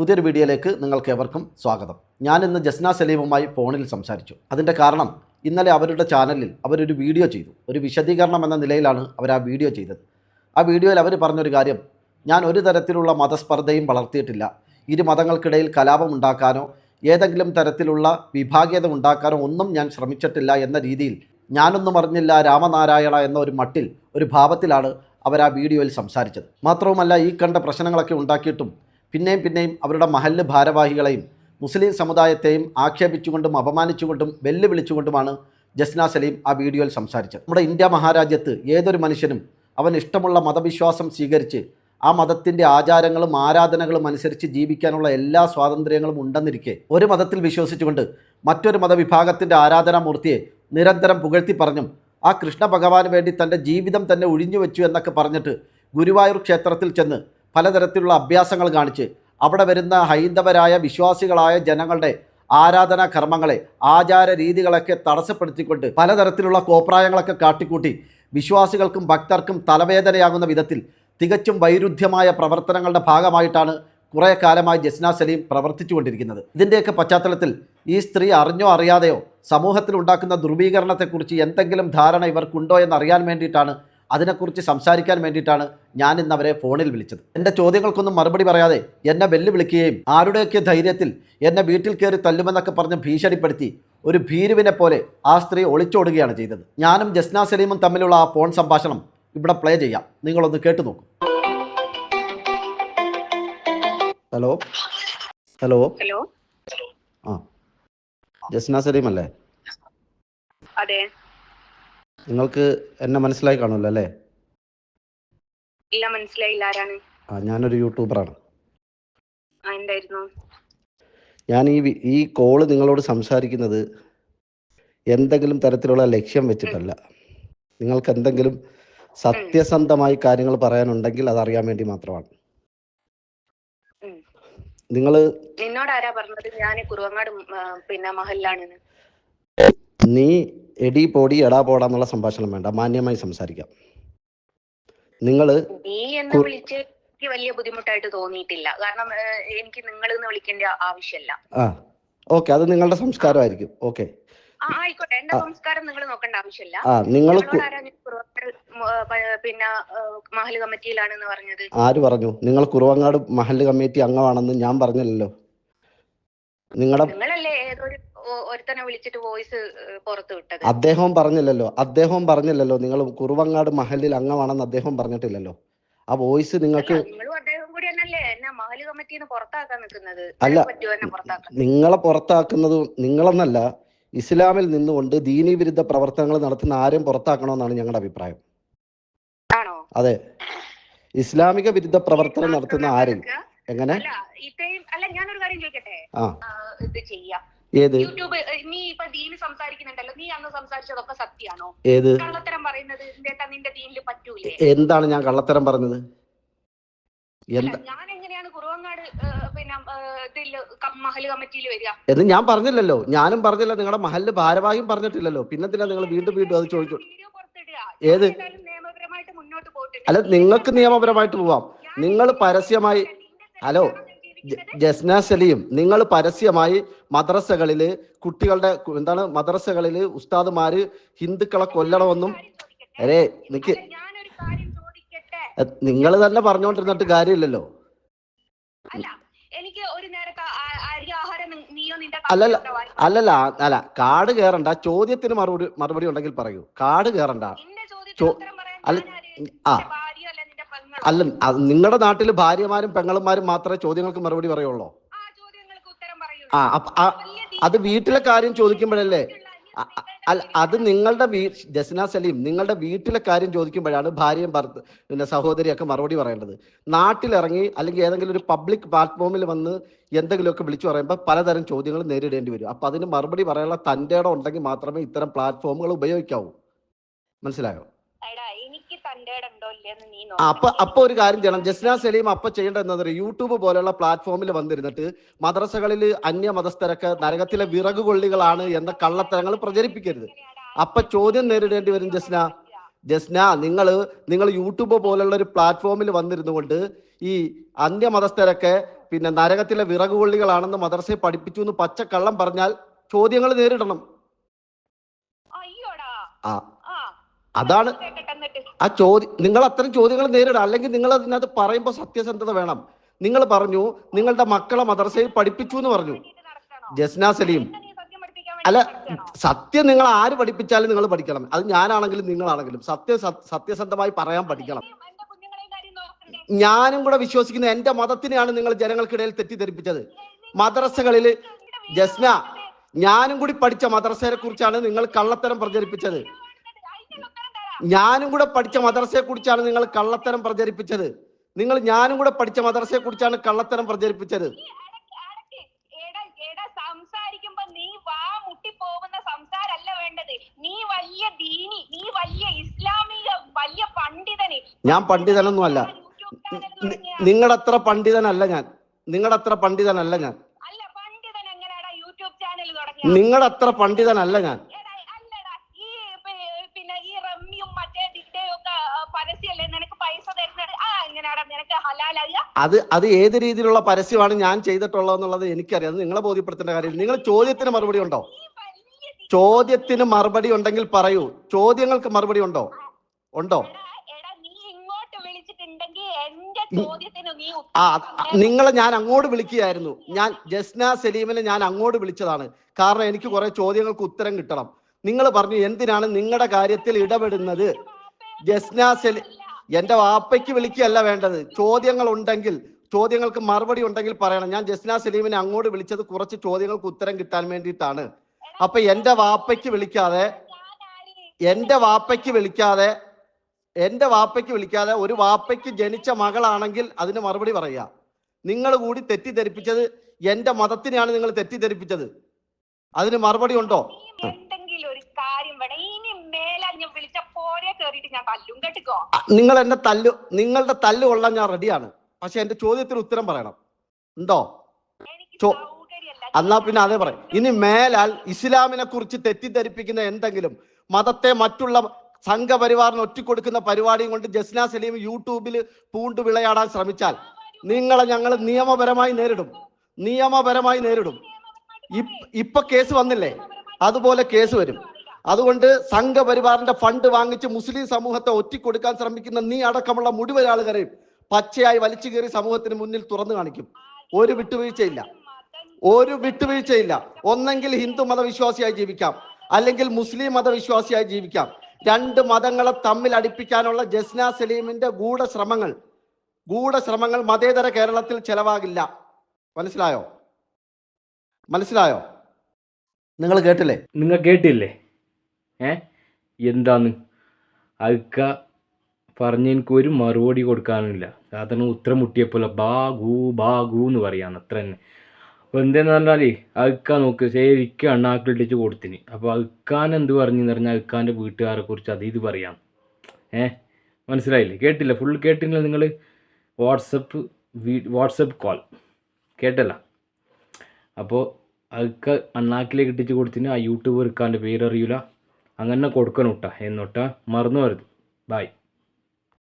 പുതിയൊരു വീഡിയോയിലേക്ക് നിങ്ങൾക്ക് ഏവർക്കും സ്വാഗതം. ഞാൻ ഇന്ന് ജസ്ന സലീമുമായി ഫോണിൽ സംസാരിച്ചു. അതിന്റെ കാരണം ഇന്നലെ അവരുടെ ചാനലിൽ അവരൊരു വീഡിയോ ചെയ്തു. ഒരു വിശദീകരണം എന്ന നിലയിലാണ് അവർ ആ വീഡിയോ ചെയ്തത്. ആ വീഡിയോയിൽ അവർ പറഞ്ഞൊരു കാര്യം ഞാൻ ഒരു തരത്തിലുള്ള മതസ്പർദ്ധയും വളർത്തിയിട്ടില്ല. ഇരു മതങ്ങൾക്കിടയിൽ കലാപം ഉണ്ടാക്കാനോ ഏതെങ്കിലും തരത്തിലുള്ള വിഭാഗീയത ഉണ്ടാക്കാനോ ഒന്നും ഞാൻ ശ്രമിച്ചിട്ടില്ല എന്ന രീതിയിൽ ഞാനൊന്നും അറിഞ്ഞില്ല രാമനാരായണ എന്ന ഒരു മട്ടിൽ ഒരു ഭാവത്തിലാണ് അവർ ആ വീഡിയോയിൽ സംസാരിച്ചത്. മാത്രവുമല്ല ഈ കണ്ട പ്രശ്നങ്ങളൊക്കെ ഉണ്ടാക്കിയിട്ടും പിന്നെയും പിന്നെയും അവരുടെ മഹല്ല് ഭാരവാഹികളെയും മുസ്ലിം സമുദായത്തെയും ആക്ഷേപിച്ചുകൊണ്ടും അപമാനിച്ചുകൊണ്ടും വെല്ലുവിളിച്ചുകൊണ്ടുമാണ് ജസ്ന സലീം ആ വീഡിയോയിൽ സംസാരിച്ചത്. നമ്മുടെ ഇന്ത്യ മഹാരാജ്യത്ത് ഏതൊരു മനുഷ്യനും അവൻ ഇഷ്ടമുള്ള മതവിശ്വാസം സ്വീകരിച്ച് ആ മതത്തിന്റെ ആചാരങ്ങളും ആരാധനകളും അനുസരിച്ച് ജീവിക്കാനുള്ള എല്ലാ സ്വാതന്ത്ര്യങ്ങളും ഉണ്ടെന്നിരിക്കെ ഒരു മതത്തിൽ വിശ്വസിച്ചുകൊണ്ട് മറ്റൊരു മതവിഭാഗത്തിന്റെ ആരാധനാമൂർത്തിയെ നിരന്തരം പുകഴ്ത്തി പറഞ്ഞും ആ കൃഷ്ണ ഭഗവാന് വേണ്ടി തന്റെ ജീവിതം തന്നെ ഒഴിഞ്ഞു വെച്ചു എന്നൊക്കെ പറഞ്ഞിട്ട് ഗുരുവായൂർ ക്ഷേത്രത്തിൽ ചെന്ന് പലതരത്തിലുള്ള അഭ്യാസങ്ങൾ കാണിച്ച് അവിടെ വരുന്ന ഹൈന്ദവരായ വിശ്വാസികളായ ജനങ്ങളുടെ ആരാധനാ കർമ്മങ്ങളെ ആചാര രീതികളൊക്കെ തടസ്സപ്പെടുത്തിക്കൊണ്ട് പലതരത്തിലുള്ള കോപ്രായങ്ങളൊക്കെ കാട്ടിക്കൂട്ടി വിശ്വാസികൾക്കും ഭക്തർക്കും തലവേദനയാകുന്ന വിധത്തിൽ തികച്ചും വൈരുദ്ധ്യമായ പ്രവർത്തനങ്ങളുടെ ഭാഗമായിട്ടാണ് കുറേ കാലമായി ജസ്ന സലീം പ്രവർത്തിച്ചുകൊണ്ടിരിക്കുന്നത്. ഇതിന്റെയൊക്കെ പശ്ചാത്തലത്തിൽ ഈ സ്ത്രീ അറിഞ്ഞോ അറിയാതെയോ സമൂഹത്തിൽ ഉണ്ടാക്കുന്ന ധ്രുവീകരണത്തെക്കുറിച്ച് എന്തെങ്കിലും ധാരണ ഇവർക്കുണ്ടോ എന്നറിയാൻ വേണ്ടിയിട്ടാണ് അതിനെക്കുറിച്ച് സംസാരിക്കാൻ വേണ്ടിയിട്ടാണ് ഞാൻ ഇന്ന് അവരെ ഫോണിൽ വിളിച്ചത്. എന്റെ ചോദ്യങ്ങൾക്കൊന്നും മറുപടി പറയാതെ എന്നെ വെല്ലുവിളിക്കുകയും ആരുടെയൊക്കെ ധൈര്യത്തിൽ എന്നെ വീട്ടിൽ കയറി തല്ലുമെന്നൊക്കെ പറഞ്ഞ് ഭീഷണിപ്പെടുത്തി ഒരു ഭീരുവിനെ പോലെ ആ സ്ത്രീ ഒളിച്ചോടുകയാണ് ചെയ്തത്. ഞാനും ജസ്ന സലീമും തമ്മിലുള്ള ആ ഫോൺ സംഭാഷണം ഇവിടെ പ്ലേ ചെയ്യാം. നിങ്ങളൊന്ന് കേട്ടു നോക്കൂ. ഹലോ? ഹലോ? ഹലോ? ആ. ജസ്ന സലീം അല്ലേ അതെ. നിങ്ങൾക്ക് എന്നെ മനസ്സിലായി കാണുമല്ലോ അല്ലേ? ഇല്ല മനസ്സിലായില്ല. ആരാണ്? ആ ഞാനൊരു യൂട്യൂബറാണ്. എന്തായിരുന്നു? ഞാൻ ഈ വി- ഈ കോൾ നിങ്ങളോട് സംസാരിക്കുന്നത് എന്തെങ്കിലും തരത്തിലുള്ള ലക്ഷ്യം വെച്ചിട്ടല്ല. നിങ്ങൾക്ക് എന്തെങ്കിലും സത്യസന്ധമായി കാര്യങ്ങൾ പറയാനുണ്ടെങ്കിൽ അത് അറിയാൻ വേണ്ടി മാത്രമാണ്. ഉം. നിങ്ങൾ നിന്നോട് ആരാ പറഞ്ഞത്? ഞാൻ കുറുവങ്ങാട് ഉം, ആ, പിന്നെ മഹലിലാണെന്ന്. നീ എടി പോടി എടാ പോടാന്നുള്ള സംഭാഷണം വേണ്ട. മാന്യമായി സംസാരിക്കാം. നിങ്ങൾ നീ എന്ന് കു- വിളിച്ച് എനിക്ക് വലിയ ബുദ്ധിമുട്ടായിട്ട് തോന്നിയിട്ടില്ല. കാരണം എനിക്ക് നിങ്ങൾ എന്ന് വിളിക്കേണ്ട ആവശ്യമില്ല. ആ ഓക്കെ. അത് നിങ്ങളുടെ സംസ്കാരമായിരിക്കും. ഓക്കെ. ആ ആയിക്കോട്ടെ. എന്റെ ആ. സംസ്കാരം നിങ്ങൾ നോക്കേണ്ട ആവശ്യമില്ല. ആ നിങ്ങൾ നിങ്ങളോട് ആരാ നീ കുറുവങ്ങാട് ഉം, ആ, പ- പിന്നെ ആ, മഹൽ കമ്മിറ്റിയിലാണെന്ന് പറഞ്ഞത്? ആര് പറഞ്ഞു? നിങ്ങൾ കുറുവങ്ങാട് മഹല്ല് കമ്മിറ്റി അംഗമാണെന്ന് ഞാൻ പറഞ്ഞില്ലല്ലോ. നിങ്ങളുടെ നിങ്ങളല്ലേ ഏതൊരു ഒരുത്തനെ വിളിച്ചിട്ട് വോയിസ് പുറത്തു വിട്ടത്. അദ്ദേഹം പറഞ്ഞില്ലല്ലോ. അദ്ദേഹം പറഞ്ഞില്ലല്ലോ. നിങ്ങൾ കുറുവങ്ങാട് മഹലിൽ അംഗമാണെന്ന് അദ്ദേഹം പറഞ്ഞിട്ടില്ലല്ലോ. ആ വോയിസ് നിങ്ങൾക്ക് അല്ല, നിങ്ങളും പുറത്താക്കുന്നത് നിങ്ങളെന്നല്ല ഇസ്ലാമിൽ നിന്നുകൊണ്ട് ദീനീ വിരുദ്ധ പ്രവർത്തനങ്ങൾ നടത്തുന്ന ആരും പുറത്താക്കണമെന്നാണ് ഞങ്ങളുടെ അഭിപ്രായം. അതെ. ഇസ്ലാമിക വിരുദ്ധ പ്രവർത്തനം നടത്തുന്ന ആരും എങ്ങനെ? അല്ല ഞാനൊരു കാര്യം ചോദിക്കട്ടെ? ഇത് ചെയ്യാം. ഏത്? യൂട്യൂബ് നീ ഇപ്പൊ ദീന് സംസാരിക്കുന്നുണ്ടല്ലോ. നീ അന്ന് സംസാരിച്ചതൊക്കെ സത്യാണോ? ഏത്? കള്ളത്തരം പറയുന്നത് നിന്റെ നിന്റെ ദീനിൽ പറ്റൂലേ? എന്താണ് ഞാൻ കള്ളത്തരം പറഞ്ഞത്? ഞാൻ എങ്ങനെയാണ് കുറുവങ്ങാട് പിന്നെ മഹൽ കമ്മിറ്റിയിൽ വരിക? എന്ന് ഞാൻ പറഞ്ഞില്ലല്ലോ. ഞാനും പറഞ്ഞില്ല. നിങ്ങളുടെ മഹൽ ഭാരവാഹിയും പറഞ്ഞിട്ടില്ലല്ലോ. പിന്നെന്തിനാ നിങ്ങൾ വീണ്ടും വീണ്ടും അത് ചോദിച്ചു ഏത്? അല്ല നിങ്ങൾക്ക് നിയമപരമായിട്ട് പോവാം. നിങ്ങൾ പരസ്യമായി ഹലോ, ജസ്ന സലീം നിങ്ങൾ പരസ്യമായി മദ്രസകളിൽ കുട്ടികളുടെ എന്താണ് മദ്രസകളിൽ ഉസ്താദുമാര് ഹിന്ദുക്കളെ കൊല്ലണമെന്നും അരേ നിക്ക് നിങ്ങൾ തന്നെ പറഞ്ഞുകൊണ്ടിരുന്നിട്ട് കാര്യമില്ലല്ലോ. അല്ല എനിക്ക് ഒരു നേരത്തെ അല്ലല്ല, അല്ലല്ല അല്ല കാട് കേറണ്ട ചോദ്യത്തിന് മറുപടി മറുപടി ഉണ്ടെങ്കിൽ പറയൂ. കാട് കേറണ്ട. ചോ- അല്ല? ആ. അല്ല നിങ്ങളുടെ നാട്ടിൽ ഭാര്യമാരും പെങ്ങളുമാരും മാത്രമേ ചോദ്യങ്ങൾക്ക് മറുപടി പറയുള്ളൂ? ആ അത് വീട്ടിലെ കാര്യം ചോദിക്കുമ്പോഴല്ലേ? അല്ല അത് നിങ്ങളുടെ വീ ജസ്ന സലീം നിങ്ങളുടെ വീട്ടിലെ കാര്യം ചോദിക്കുമ്പോഴാണ് ഭാര്യയും ഭർത്ത പിന്നെ സഹോദരിയൊക്കെ മറുപടി പറയേണ്ടത്. നാട്ടിലിറങ്ങി അല്ലെങ്കിൽ ഏതെങ്കിലും ഒരു പബ്ലിക് പ്ലാറ്റ്ഫോമിൽ വന്ന് എന്തെങ്കിലുമൊക്കെ വിളിച്ചു പറയുമ്പോൾ പലതരം ചോദ്യങ്ങൾ നേരിടേണ്ടി വരും. അപ്പൊ അതിന് മറുപടി പറയാനുള്ള തന്റെ ഇടം ഉണ്ടെങ്കിൽ മാത്രമേ ഇത്തരം പ്ലാറ്റ്ഫോമുകൾ ഉപയോഗിക്കാവൂ. മനസ്സിലായോ എടാ, എനിക്ക് തന്റെ ഉണ്ടോ ഇല്ലെന്ന് നീ ആ, അപ്പൊ. അപ്പൊ ഒരു കാര്യം ചെയ്യണം. ജസ്ന സലീം അപ്പൊ ചെയ്യേണ്ടത് എന്താ പറയുക യൂട്യൂബ് പോലെയുള്ള പ്ലാറ്റ്ഫോമിൽ വന്നിരുന്നിട്ട് മദ്രസകളിൽ അന്യ മതസ്ഥരൊക്കെ നരകത്തിലെ വിറക് കൊള്ളികളാണ് എന്ന കള്ളത്തരങ്ങൾ പ്രചരിപ്പിക്കരുത്. അപ്പൊ ചോദ്യം നേരിടേണ്ടി വരും ജസ്ന. ജസ്ന നിങ്ങൾ നിങ്ങൾ യൂട്യൂബ് പോലുള്ള ഒരു പ്ലാറ്റ്ഫോമിൽ വന്നിരുന്നു കൊണ്ട് ഈ അന്യമതസ്ഥരൊക്കെ പിന്നെ നരകത്തിലെ വിറകുകൊള്ളികളാണെന്ന് മദ്രസയെ പഠിപ്പിച്ചു എന്ന് പച്ചക്കള്ളം പറഞ്ഞാൽ ചോദ്യങ്ങൾ നേരിടണം. ആ. അതാണ് ആ ചോദ്യം നിങ്ങൾ അത്തരം ചോദ്യങ്ങൾ നേരിടുക അല്ലെങ്കിൽ നിങ്ങൾ അതിനകത്ത് പറയുമ്പോൾ സത്യസന്ധത വേണം. നിങ്ങൾ പറഞ്ഞു നിങ്ങളുടെ മക്കളെ മദർസയിൽ പഠിപ്പിച്ചു എന്ന് പറഞ്ഞു. ജസ്ന സലീം. അല്ല സത്യം നിങ്ങൾ ആര് പഠിപ്പിച്ചാലും നിങ്ങൾ പഠിക്കണം. അത് ഞാനാണെങ്കിലും നിങ്ങളാണെങ്കിലും സത്യ സത്യസന്ധമായി പറയാൻ പഠിക്കണം? ഞാനും കൂടെ വിശ്വസിക്കുന്ന എന്റെ മതത്തിനെയാണ് നിങ്ങൾ ജനങ്ങൾക്കിടയിൽ തെറ്റിദ്ധരിപ്പിച്ചത്. മദ്രസകളിൽ ജസ്ന ഞാനും കൂടി പഠിച്ച മദ്രസയെ കുറിച്ചാണ് നിങ്ങൾ കള്ളത്തരം പ്രചരിപ്പിച്ചത്. ഞാനും കൂടെ പഠിച്ച മദ്രസയെ കുറിച്ചാണ് നിങ്ങൾ കള്ളത്തരം പ്രചരിപ്പിച്ചത്. നിങ്ങൾ ഞാനും കൂടെ പഠിച്ച മദ്രസയെ കുറിച്ചാണ് കള്ളത്തരം പ്രചരിപ്പിച്ചത്. ഞാൻ പണ്ഡിതനൊന്നും അല്ല എടാ എടാ ഞാൻ നീ വാ മുട്ടി നിങ്ങളത്ര പണ്ഡിതനല്ല വേണ്ടത് നീ വലിയ ദീനി നീ വലിയ ഇസ്ലാമിക വലിയ പണ്ഡിതന് ഞാൻ പണ്ഡിതനൊന്നുമല്ല യൂട്യൂബ് ചാനൽ തുടങ്ങിയ നിങ്ങളുടെ അത്ര പണ്ഡിതനല്ല ഞാൻ നിങ്ങളുടെ അത്ര പണ്ഡിതനല്ല ഞാൻ അല്ല പണ്ഡിതൻ എങ്ങനെയാടാ യൂട്യൂബ് ചാനൽ തുടങ്ങിയ നിങ്ങളുടെ അത്ര പണ്ഡിതനല്ല ഞാൻ എടാ, അല്ലടാ ഈ പി- പിന്നെ ഈ റമ്മിയും മറ്റേ ദിറ്റയും ഒക്കെ പരസ്യല്ലേ നിനക്ക് പൈസ തരുന്നത് ആ എങ്ങനെയാടാ നിനക്ക് ഹലാലാകുക അത് അത് ഏത് രീതിയിലുള്ള പരസ്യമാണ് ഞാൻ ചെയ്തിട്ടുള്ളതെന്നുള്ളത് എനിക്കറിയാം. അത് നിങ്ങളെ ബോധ്യപ്പെടുത്തേണ്ട കാര്യമില്ല. നിങ്ങൾ ചോദ്യത്തിന് മറുപടി ഉണ്ടോ? ചോദ്യത്തിന് മറുപടി ഉണ്ടെങ്കിൽ പറയൂ. ചോദ്യങ്ങൾക്ക് മറുപടി ഉണ്ടോ? ഉണ്ടോ? ആ നിങ്ങളെ ഞാൻ അങ്ങോട്ട് വിളിക്കുകയായിരുന്നു. ഞാൻ ജസ്ന സലീമിനെ ഞാൻ അങ്ങോട്ട് വിളിച്ചതാണ്. കാരണം എനിക്ക് കുറെ ചോദ്യങ്ങൾക്ക് ഉത്തരം കിട്ടണം. നിങ്ങൾ പറഞ്ഞു എന്തിനാണ് നിങ്ങളുടെ കാര്യത്തിൽ ഇടപെടുന്നത്? ജസ്ന സലീം എന്റെ വാപ്പയ്ക്ക് വിളിക്കുകയല്ല വേണ്ടത്. ചോദ്യങ്ങൾ ഉണ്ടെങ്കിൽ ചോദ്യങ്ങൾക്ക് മറുപടി ഉണ്ടെങ്കിൽ പറയണം. ഞാൻ ജസ്ന സലീമിനെ അങ്ങോട്ട് വിളിച്ചത് കുറച്ച് ചോദ്യങ്ങൾക്ക് ഉത്തരം കിട്ടാൻ വേണ്ടിയിട്ടാണ്. അപ്പൊ എന്റെ വാപ്പയ്ക്ക് വിളിക്കാതെ എന്റെ വാപ്പയ്ക്ക് വിളിക്കാതെ എന്റെ വാപ്പയ്ക്ക് വിളിക്കാതെ ഒരു വാപ്പയ്ക്ക് ജനിച്ച മകളാണെങ്കിൽ അതിന് മറുപടി പറയുക നിങ്ങൾ കൂടി തെറ്റിദ്ധരിപ്പിച്ചത് എന്റെ മതത്തിനെയാണ് നിങ്ങൾ തെറ്റിദ്ധരിപ്പിച്ചത്. അതിന് മറുപടി ഉണ്ടോ നീ എന്തെങ്കിലും ഒരു കാര്യം വേണം ഇനി മേലഞ്ഞ് വിളിച്ച പോരെ കേറിയിട്ട് ഞാൻ തല്ലും കേട്ടിക്കോ? നിങ്ങൾ എന്റെ തല്ലു നിങ്ങളുടെ തല്ല് കൊള്ളാൻ ഞാൻ റെഡിയാണ്. പക്ഷെ എന്റെ ചോദ്യത്തിന് ഉത്തരം പറയണം. ഉണ്ടോ? ചോ- എന്നാ പിന്നെ അതേ പറയാം. ഇനി മേലാൽ ഇസ്ലാമിനെ കുറിച്ച് തെറ്റിദ്ധരിപ്പിക്കുന്ന എന്തെങ്കിലും മതത്തെ മറ്റുള്ള സംഘപരിവാറിന് ഒറ്റിക്കൊടുക്കുന്ന പരിപാടിയും കൊണ്ട് ജസ്ന സലീം യൂട്യൂബിൽ പൂണ്ട് വിളയാടാൻ ശ്രമിച്ചാൽ നിങ്ങളെ ഞങ്ങൾ നിയമപരമായി നേരിടും. നിയമപരമായി നേരിടും. ഇപ്- ഇപ്പൊ കേസ് വന്നില്ലേ? അതുപോലെ കേസ് വരും. അതുകൊണ്ട് സംഘപരിവാറിന്റെ ഫണ്ട് വാങ്ങിച്ച് മുസ്ലിം സമൂഹത്തെ ഒറ്റിക്കൊടുക്കാൻ ശ്രമിക്കുന്ന നീ അടക്കമുള്ള മുഴുവൻ ആളുകളെയും പച്ചയായി വലിച്ചു കയറി സമൂഹത്തിന് മുന്നിൽ തുറന്നു കാണിക്കും. ഒരു വിട്ടുവീഴ്ചയില്ല. ഒരു വിട്ടുവീഴ്ചയില്ല. ഒന്നെങ്കിൽ ഹിന്ദു മതവിശ്വാസിയായി ജീവിക്കാം. അല്ലെങ്കിൽ മുസ്ലിം മതവിശ്വാസിയായി ജീവിക്കാം. രണ്ട് മതങ്ങളെ തമ്മിൽ അടിപ്പിക്കാനുള്ള ജസ്ന സലീമിന്റെ ഗൂഢശ്രമങ്ങൾ ഗൂഢശ്രമങ്ങൾ മതേതര കേരളത്തിൽ ചെലവാകില്ല. മനസ്സിലായോ? മനസ്സിലായോ? നിങ്ങൾ കേട്ടില്ലേ? നിങ്ങൾ കേട്ടില്ലേ? ഏ? എന്താന്ന്? അതൊക്കെ പറഞ്ഞ് എനിക്ക് ഒരു മറുപടി കൊടുക്കാനില്ല. സാധാരണ ഉത്തരം മുട്ടിയപ്പോലെ ബാഗൂ ബാഗൂ എന്ന് പറയാന്ന്. അത്ര തന്നെ. അപ്പോൾ എന്തെന്ന് പറഞ്ഞാൽ അയക്ക നോക്ക് ശരിക്കും അണ്ണാക്കിലിട്ടിച്ച് കൊടുത്തിന്. അപ്പോൾ അയക്കാൻ എന്ത് പറഞ്ഞു പറഞ്ഞാൽ അയക്കാന്റെ വീട്ടുകാരെ കുറിച്ച് അത് ഇത് പറയാം. ഏ? മനസ്സിലായില്ലേ? കേട്ടില്ല? ഫുൾ കേട്ടില്ല നിങ്ങൾ വാട്സപ്പ് വാട്സപ്പ് കോൾ. കേട്ടല്ല? അപ്പോൾ അതൊക്കെ അണ്ണാക്കിലേക്ക് ഇട്ടിച്ച് കൊടുത്തിന്. ആ യൂട്യൂബർക്കാന്റെ പേരറിയില്ല അങ്ങനെ കൊടുക്കണം എന്നൊട്ടാ മറന്നു വരുത് ബായ്